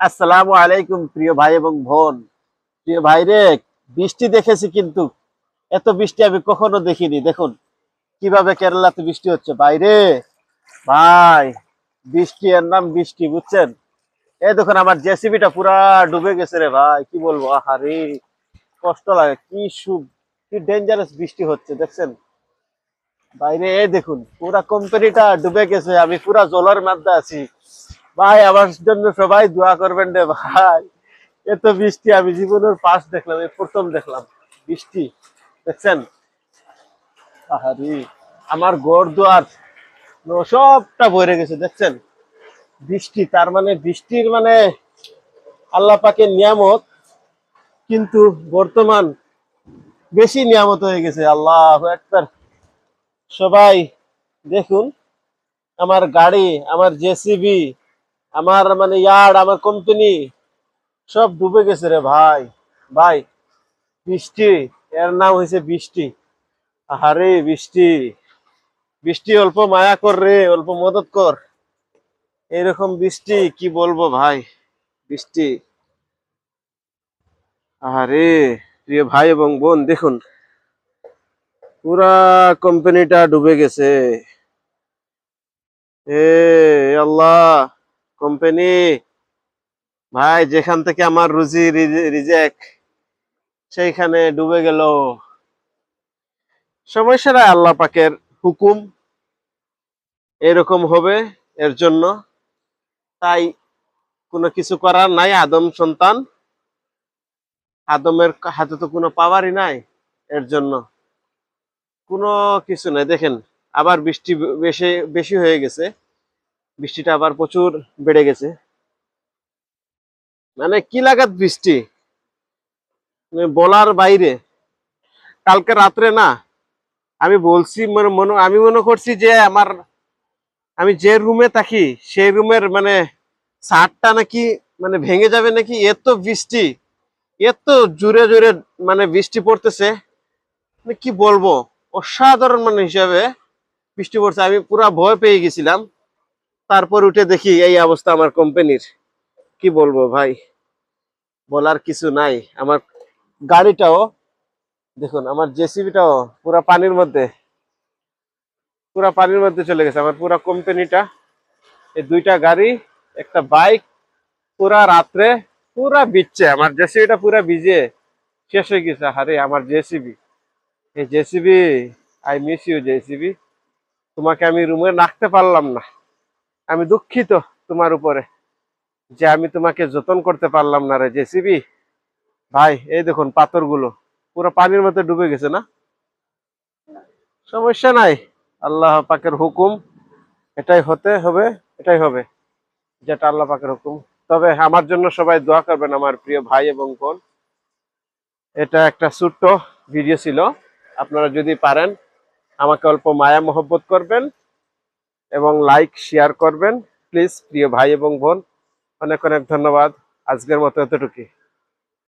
আসসালামু আলাইকুম প্রিয় ভাই এবং বোন। প্রিয় ভাই রে, বৃষ্টি দেখেছি কিন্তু এত বৃষ্টি আমি কখনো দেখিনি। দেখুন, কীভাবে কেরালাতে বৃষ্টি হচ্ছে। বাইরে ভাই, বৃষ্টি এর নাম বৃষ্টি, বুঝছেন? এই দেখুন, আমার জেসিবিটা পুরা ডুবে গেছে রে ভাই। কি বলব? আহারে, কষ্ট লাগে। কি সুব, কি ডেঞ্জারাস বৃষ্টি হচ্ছে, দেখছেন? বাইরে এই দেখুন, পুরা কোম্পানিটা ডুবে গেছে। আমি পুরা জলের মধ্যে আছি। ভাই, আমার জন্য সবাই দোয়া করবেন রে ভাই। এত বৃষ্টি, আমি জীবনের পাশ দেখলাম, এই প্রথম দেখলাম। বৃষ্টি, দেখছেন? আমার গড় দুয়ার সবটা ভরে গেছে, দেখছেন? বৃষ্টি, তার মানে বৃষ্টির মানে আল্লাহ পাকের নিয়ামত, কিন্তু বর্তমান বেশি নিয়ামত হয়ে গেছে, আল্লাহ একবার সবাই দেখুন, আমার গাড়ি, আমার জেসিবি আমার মানে ইয়ার্ড, আমার কোম্পানি সব ডুবে গেছে রে ভাই। ভাই, বৃষ্টি, এর নাম হয়েছে বৃষ্টি। আহারে, বৃষ্টি। বৃষ্টি অল্প মায়া কর রে, অল্প মদত কর। এরকম বৃষ্টি, কি বলব ভাই? বৃষ্টি। আহারে, প্রিয় ভাই এবং বোন, দেখুন। পুরা কোম্পানিটা ডুবে গেছে। এ, আল্লাহ। কোম্পানি ভাই, যেখান থেকে আমার রুজি রিজেক্ট সেইখানে ডুবে গেল। সমস্যাটা আল্লাহ পাকের হুকুম। এরকম হবে এর জন্য। তাই কোনো কিছু করার নাই, আদম সন্তান। আদমের হাতে তো কোনো পাওয়ারই নাই এর জন্য। কোনো কিছু নাই। দেখেন, আবার বৃষ্টি বেশি বেশি হয়ে গেছে। বৃষ্টিটা আবার প্রচুর বেড়ে গেছে। মানে কি লাগাত বৃষ্টি? মানে বলার বাইরে। কালকে রাত্রে না, আমি বলছি মনে মনে আমি মনে করছি যে আমার আমি যে রুমে থাকি, সেই রুমের মানে ছাদটা নাকি মানে ভেঙে যাবে নাকি? এত বৃষ্টি। এত জোরে জোরে মানে বৃষ্টি পড়তেছে। মানে কি বলব? অসাধারণ মানে হিসাবে বৃষ্টি পড়ছে। আমি পুরা ভয় পেয়ে গেছিলাম। তারপর উঠে দেখি এই অবস্থা আমার কোম্পানির কি বলব ভাই? বলার কিছু নাই। আমার গাড়িটাও, দেখুন, আমার জেসিবিটাও পুরা পানির মধ্যে, পুরা পানির মধ্যে চলে গেছে। আমার পুরা কোম্পানিটা এই দুইটা গাড়ি, একটা বাইক পুরা রাত্রে, পুরা বিচ্ছে। আমার জেসিবিটা পুরা ভিজে, শেষ হয়ে গেছে। আরে, আমার জেসিবি। এই JCB I miss you JCB. তোমাকে আমি রুমে রাখতে পারলাম না। আমি দুঃখিত তোমার উপরে যে আমি তোমাকে যতন করতে পারলাম না রে জেসিবি। ভাই, এই দেখুন পাথরগুলো। পুরো পানির মধ্যে ডুবে গেছে না? সমস্যা নাই। আল্লাহ পাকের হুকুম, এটাই হতে হবে, এটাই হবে। যেটা আল্লাহ পাকের হুকুম। তবে আমার জন্য সবাই দোয়া করবেন আমার প্রিয় ভাই এবং বোন। এটা একটা ছোট্ট ভিডিও ছিল। আপনারা যদি পারেন, আমাকে অল্প মায়া মহব্বত করবেন। এবং লাইক শেয়ার করবেন। প্লিজ প্রিয় ভাই এবং বোন, অনেক অনেক ধন্যবাদ। আজকের মতো এতটুকুই।